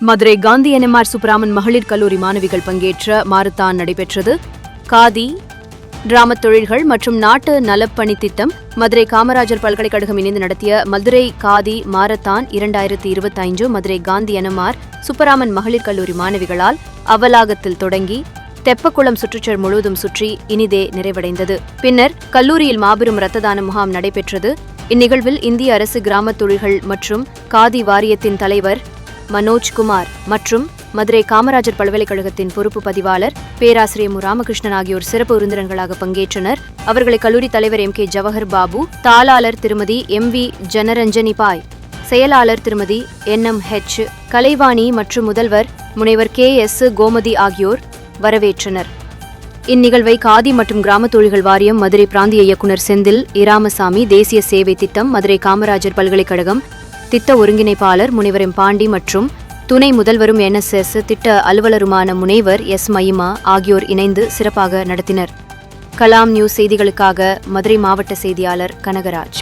Madurai Gandhi NMR Subbaraman மகளிர் கல்லூரி மாணவிகள் பங்கேற்ற மாரத்தான் நடைபெற்றது. காதி கிராமத் தொழில்கள் மற்றும் நாட்டு நலப்பணி திட்டம் மதுரை காமராஜர் பல்கலைக்கழகம் இணைந்து நடத்திய மதுரை காதி மாரத்தான் இரண்டாயிரத்தி இருபத்தைந்து மதுரை காந்தி என்எம்ஆர் சுப்பராமன் மகளிர் கல்லூரி மாணவிகளால் அவலாகத்தில் தொடங்கி தெப்பக்குளம் சுற்றுச்சூழல் முழுவதும் சுற்றி இனிதே நிறைவடைந்தது. பின்னர் கல்லூரியில் மாபெரும் ரத்த தான முகாம் நடைபெற்றது. இந்நிகழ்வில் இந்திய அரசு கிராமத் தொழில்கள் மற்றும் காதி வாரியத்தின் தலைவர் மனோஜ் குமார் மற்றும் மதுரை காமராஜர் பல்கலைக்கழகத்தின் பொறுப்பு பதிவாளர் பேராசிரியர் மு. ராமகிருஷ்ணன் ஆகியோர் சிறப்பு விருந்தினர்களாக பங்கேற்றனர். அவர்களை கல்லூரி தலைவர் எம். கே. ஜவஹர் பாபு தாளாளர் திருமதி எம். வி. ஜனரஞ்சனி பாய் செயலாளர் திருமதி என். எம். ஹெச். கலைவாணி மற்றும் முதல்வர் முனைவர் கே. எஸ். கோமதி ஆகியோர் வரவேற்றனர். இந்நிகழ்வை காதி மற்றும் கிராம தொழில்கள் வாரியம் மதுரை பிராந்திய இயக்குநர் செந்தில் இராமசாமி தேசிய சேவை திட்டம் மதுரை காமராஜர் பல்கலைக்கழகம் திட்ட ஒருங்கிணைப்பாளர் முனைவர் எம் பாண்டி மற்றும் துணை முதல்வரும் என்எஸ்எஸ் திட்ட அலுவலருமான முனைவர் எஸ் மயிமா ஆகியோர் இணைந்து சிறப்பாக நடத்தினர். கலாம் நியூஸ் செய்திகளுக்காக மதுரை மாவட்ட செய்தியாளர் கனகராஜ்.